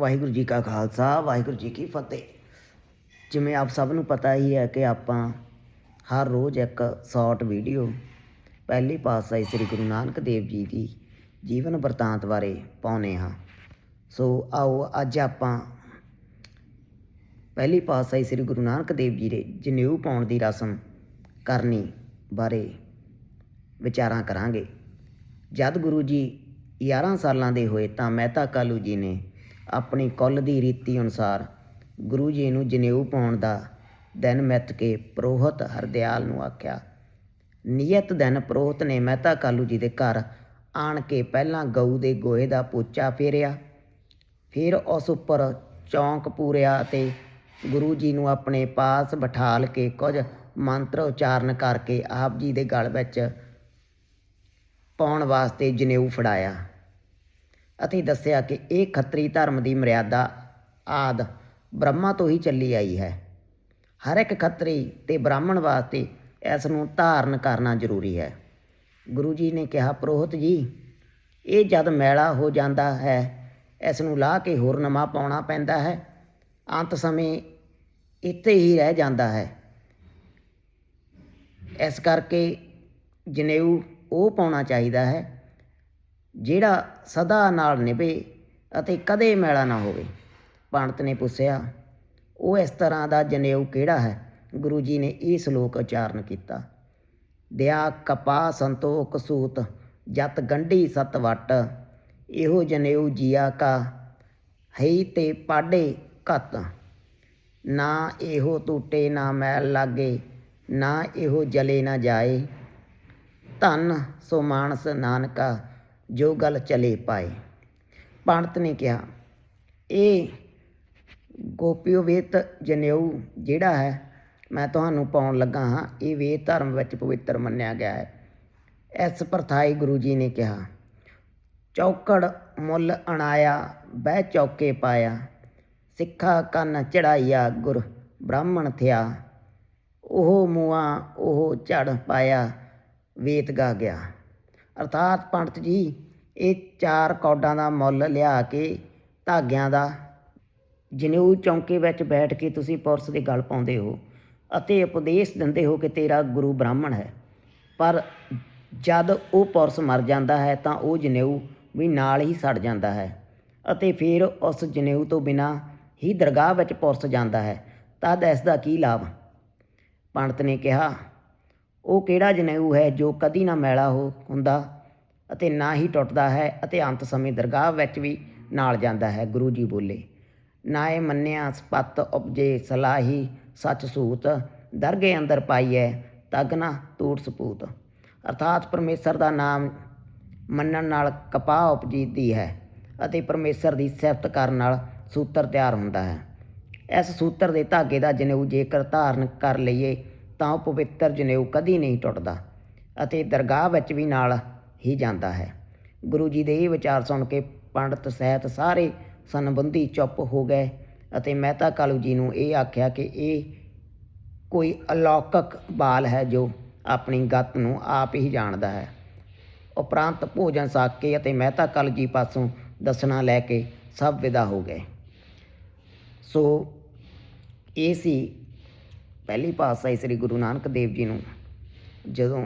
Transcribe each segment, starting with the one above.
ਵਾਹਿਗੁਰੂ ਜੀ ਕਾ ਖਾਲਸਾ, ਵਾਹਿਗੁਰੂ ਜੀ ਕੀ ਫਤਿਹ। ਜਿਵੇਂ ਆਪ ਸਭ ਨੂੰ ਪਤਾ ਹੀ ਹੈ ਕਿ ਆਪਾਂ ਹਰ ਰੋਜ਼ ਇੱਕ ਸ਼ਾਰਟ ਵੀਡੀਓ ਪਹਿਲੀ ਪਾਤਸ਼ਾਹੀ ਸ੍ਰੀ ਗੁਰੂ ਨਾਨਕ ਦੇਵ ਜੀ ਦੀ ਜੀਵਨ ਵਰਤਾਂਤ ਬਾਰੇ ਪਾਉਨੇ ਹਾਂ। ਸੋ ਆਓ ਅੱਜ ਆਪਾਂ ਪਹਿਲੀ ਪਾਤਸ਼ਾਹੀ ਸ੍ਰੀ ਗੁਰੂ ਨਾਨਕ ਦੇਵ ਜੀ ਦੇ ਜਨੇਊ ਪਾਉਣ ਦੀ ਰਸਮ ਕਰਨੀ ਬਾਰੇ ਵਿਚਾਰਾਂ ਕਰਾਂਗੇ। ਜਦ ਗੁਰੂ ਜੀ 11 ਸਾਲਾਂ ਦੇ ਹੋਏ ਤਾਂ ਮਹਿਤਾ ਕਾਲੂ ਜੀ ਨੇ ਆਪਣੀ ਕੁੱਲ ਦੀ ਰੀਤੀ ਅਨੁਸਾਰ ਗੁਰੂ ਜੀ ਨੂੰ ਜਨੇਊ ਪਾਉਣ ਦਾ ਦਿਨ ਮਿੱਥ ਕੇ ਪ੍ਰੋਹਤ ਹਰਦਿਆਲ ਨੂੰ ਆਖਿਆ। ਨਿਯਤ ਦਿਨ ਪ੍ਰੋਹਤ ਨੇ ਮਹਿਤਾ ਕਾਲੂ ਜੀ ਦੇ ਘਰ ਆਣ ਕੇ ਪਹਿਲਾਂ ਗਊ ਦੇ ਗੋਹੇ ਦਾ ਪੋਚਾ ਫੇਰਿਆ। ਫਿਰ ਉਸ ਉੱਪਰ ਚੌਂਕ ਪੂਰਿਆ ਅਤੇ ਗੁਰੂ ਜੀ ਨੂੰ ਆਪਣੇ ਪਾਸ ਬਿਠਾਲ ਕੇ ਕੁਝ ਮੰਤਰ ਉਚਾਰਨ ਕਰਕੇ ਆਪ ਜੀ ਦੇ ਗਲ ਵਿੱਚ ਪਾਉਣ ਵਾਸਤੇ ਜਨੇਊ ਫੜਾਇਆ। ਅਤੇ ਦੱਸਿਆ ਕਿ ਇਹ ਖੱਤਰੀ ਧਰਮ ਦੀ ਮਰਿਆਦਾ ਆਦ ਬ੍ਰਹਮਾ ਤੋਂ ਹੀ ਚੱਲੀ ਆਈ ਹੈ। ਹਰ ਇੱਕ ਖੱਤਰੀ ਤੇ ਬ੍ਰਾਹਮਣ ਵਾਸਤੇ ਇਸ ਨੂੰ ਧਾਰਨ ਕਰਨਾ ਜ਼ਰੂਰੀ ਹੈ। ਗੁਰੂ ਜੀ ਨੇ ਕਿਹਾ, ਪ੍ਰੋਹਤ ਜੀ, ਇਹ ਜਦ ਮੈਲਾ ਹੋ ਜਾਂਦਾ ਹੈ, ਇਸ ਨੂੰ ਲਾਹ ਕੇ ਹੋਰ ਨਵਾਂ ਪਾਉਣਾ ਪੈਂਦਾ ਹੈ। ਅੰਤ ਸਮੇਂ ਇੱਥੇ ਹੀ ਰਹਿ ਜਾਂਦਾ ਹੈ। ਇਸ ਕਰਕੇ ਜਨੇਊ ਉਹ ਪਾਉਣਾ ਚਾਹੀਦਾ ਹੈ ਜਿਹੜਾ ਸਦਾ ਨਾਲ ਨਿਭੇ ਅਤੇ ਕਦੇ ਮੈਲਾ ਨਾ ਹੋਵੇ। ਪੰਡਤ ਨੇ ਪੁੱਛਿਆ, ਉਹ ਇਸ ਤਰ੍ਹਾਂ ਦਾ ਜਨੇਊ ਕਿਹੜਾ ਹੈ? ਗੁਰੂ ਜੀ ਨੇ ਇਹ ਸ਼ਲੋਕ ਉਚਾਰਨ ਕੀਤਾ। ਦਿਆ ਕਪਾ ਸੰਤੋਖ ਸੂਤ, ਜਤ ਗੰਢੀ ਸਤ ਵਟ, ਇਹੋ ਜਨੇਊ ਜੀਆ ਕਾ ਹੈ ਤੇ ਪਾੜੇ ਘਤ। ਨਾ ਇਹੋ ਟੂਟੇ ਨਾ ਮੈਲ ਲਾਗੇ, ਨਾ ਇਹੋ ਜਲੇ ਨਾ ਜਾਏ। ਧੰਨ ਸੋ ਮਾਨਸ ਨਾਨਕਾ ਜੋ ਗੱਲ ਚਲੇ ਪਾਏ। ਪੰਡਤ ਨੇ ਕਿਹਾ, ਇਹ ਗੋਪੀਓ ਵੇਤ ਜਨੇਊ ਜਿਹੜਾ ਹੈ, ਮੈਂ ਤੁਹਾਨੂੰ ਪਾਉਣ ਲੱਗਾ ਹਾਂ, ਇਹ ਵੇਦ ਧਰਮ ਵਿੱਚ ਪਵਿੱਤਰ ਮੰਨਿਆ ਗਿਆ ਹੈ। ਇਸ ਪ੍ਰਥਾਈ ਗੁਰੂ ਜੀ ਨੇ ਕਿਹਾ, ਚੌਕੜ ਮੁੱਲ ਅਣਾਇਆ, ਬਹਿ ਚੌਕੇ ਪਾਇਆ, ਸਿੱਖਾ ਕੰਨ ਚੜਾਈਆ ਗੁਰ ਬ੍ਰਾਹਮਣ ਥਿਆ। ਉਹ ਮੂਆ ਉਹ ਝੜ ਪਾਇਆ, ਵੇਤ ਗਾ ਗਿਆ। ਅਰਥਾਤ ਪੰਡਤ ਜੀ, ਇਹ ਚਾਰ ਕੌਡਾਂ ਦਾ ਮੁੱਲ ਲਿਆ ਕੇ ਧਾਗਿਆਂ ਦਾ ਜਨੇਊ ਚੌਂਕੇ ਵਿੱਚ ਬੈਠ ਕੇ ਤੁਸੀਂ ਪੁਰਸ਼ ਦੇ ਗਲ ਪਾਉਂਦੇ ਹੋ ਅਤੇ ਉਪਦੇਸ਼ ਦਿੰਦੇ ਹੋ ਕਿ ਤੇਰਾ ਗੁਰੂ ਬ੍ਰਾਹਮਣ ਹੈ। ਪਰ ਜਦ ਉਹ ਪੁਰਸ਼ ਮਰ ਜਾਂਦਾ ਹੈ ਤਾਂ ਉਹ ਜਨੇਊ ਵੀ ਨਾਲ ਹੀ ਸੜ ਜਾਂਦਾ ਹੈ ਅਤੇ ਫਿਰ ਉਸ ਜਨੇਊ ਤੋਂ ਬਿਨਾ ਹੀ ਦਰਗਾਹ ਵਿੱਚ ਪੁਰਸ਼ ਜਾਂਦਾ ਹੈ। ਤਦ ਇਸ ਦਾ ਕੀ ਲਾਭ? ਪੰਡਤ ਨੇ ਕਿਹਾ ਉਹ ਕਿਹੜਾ ਜਨੇਊ ਹੈ ਜੋ ਕਦੀ ਨਾ ਮੈਲਾ ਹੋ ਹੁੰਦਾ ਅਤੇ ਨਾ ਹੀ ਟੁੱਟਦਾ ਹੈ ਅਤੇ ਅੰਤ ਸਮੇਂ ਦਰਗਾਹ ਵਿੱਚ ਵੀ ਨਾਲ ਜਾਂਦਾ ਹੈ, ਗੁਰੂ ਜੀ ਬੋਲੇ। ਨਾਏ ਮੰਨਿਆ, ਸਪਤ ਉਪਜੇ, ਸਲਾਹੀ, ਸੱਚ ਸੂਤ, ਦਰਗੇ ਅੰਦਰ ਪਾਈਐ ਤਗਨਾ ਤੂੜ ਸਪੂਤ। ਅਰਥਾਤ ਪਰਮੇਸ਼ਰ ਦਾ ਨਾਮ ਮੰਨਣ ਨਾਲ ਕਪਾਹ ਉਪਜੀਦੀ ਹੈ ਅਤੇ ਪਰਮੇਸ਼ਰ ਦੀ ਸਿਫਤ ਕਰਨ ਨਾਲ ਸੂਤਰ ਤਿਆਰ ਹੁੰਦਾ ਹੈ। ਇਸ ਸੂਤਰ ਦੇ ਧਾਗੇ ਦਾ ਜਨੇਊ ਜੇਕਰ ਧਾਰਨ ਕਰ ਲਈਏ ਤਾਂ ਉਹ ਪਵਿੱਤਰ ਜਨੇਊ ਕਦੀ ਨਹੀਂ ਟੁੱਟਦਾ ਅਤੇ ਦਰਗਾਹ ਵਿੱਚ ਵੀ ਨਾਲ ਹੀ ਜਾਂਦਾ ਹੈ। ਗੁਰੂ ਜੀ ਦੇ ਇਹ ਵਿਚਾਰ ਸੁਣ ਕੇ ਪੰਡਤ ਸਹਿਤ ਸਾਰੇ ਸੰਬੰਧੀ ਚੁੱਪ ਹੋ ਗਏ ਅਤੇ ਮਹਿਤਾ ਕਾਲੂ ਜੀ ਨੂੰ ਇਹ ਆਖਿਆ ਕਿ ਇਹ ਕੋਈ ਅਲੌਕਿਕ ਬਾਲ ਹੈ ਜੋ ਆਪਣੀ ਗਤ ਨੂੰ ਆਪ ਹੀ ਜਾਣਦਾ ਹੈ। ਉਪਰੰਤ ਭੋਜਨ ਸਾਕ ਕੇ ਅਤੇ ਮਹਿਤਾ ਕਾਲੂ ਜੀ ਪਾਸੋਂ ਦੱਸਣਾ ਲੈ ਕੇ ਸਭ ਵਿਦਾ ਹੋ ਗਏ। ਸੋ ਇਹ ਸੀ ਪਹਿਲੀ ਪਾਤਸ਼ਾਹੀ ਸ੍ਰੀ ਗੁਰੂ ਨਾਨਕ ਦੇਵ ਜੀ ਨੂੰ, ਜਦੋਂ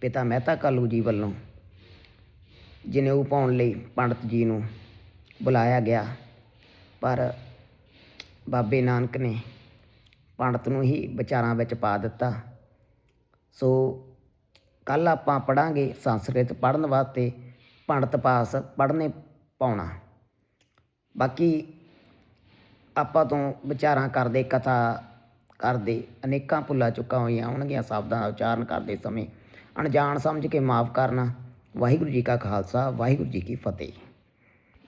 ਪਿਤਾ ਮਹਿਤਾ ਕਾਲੂ ਜੀ ਵੱਲੋਂ ਜਨੇਊ ਪਾਉਣ ਲਈ ਪੰਡਤ ਜੀ ਨੂੰ ਬੁਲਾਇਆ ਗਿਆ, ਪਰ ਬਾਬੇ ਨਾਨਕ ਨੇ ਪੰਡਤ ਨੂੰ ਹੀ ਵਿਚਾਰਾਂ ਵਿੱਚ ਪਾ ਦਿੱਤਾ। ਸੋ ਕੱਲ ਆਪਾਂ ਪੜਾਂਗੇ ਸੰਸਕ੍ਰਿਤ ਪੜਨ ਵਾਸਤੇ ਪੰਡਤ ਪਾਸ ਪੜਨੇ ਪਾਉਣਾ। ਬਾਕੀ ਆਪਾਂ ਤੋਂ ਵਿਚਾਰਾਂ ਕਰਦੇ ਕਥਾ ਕਰਦੇ ਅਨੇਕਾਂ ਭੁੱਲਾਂ ਚੁੱਕਾਂ ਹੋਈਆਂ ਹੋਣਗੀਆਂ ਸ਼ਬਦਾਂ ਦਾ ਉਚਾਰਨ ਕਰਦੇ ਸਮੇਂ। ਅਣਜਾਣ ਸਮਝ ਕੇ ਮਾਫ ਕਰਨਾ। ਵਾਹਿਗੁਰੂ ਜੀ ਕਾ ਖਾਲਸਾ, ਵਾਹਿਗੁਰੂ ਜੀ ਕੀ ਫਤਿਹ।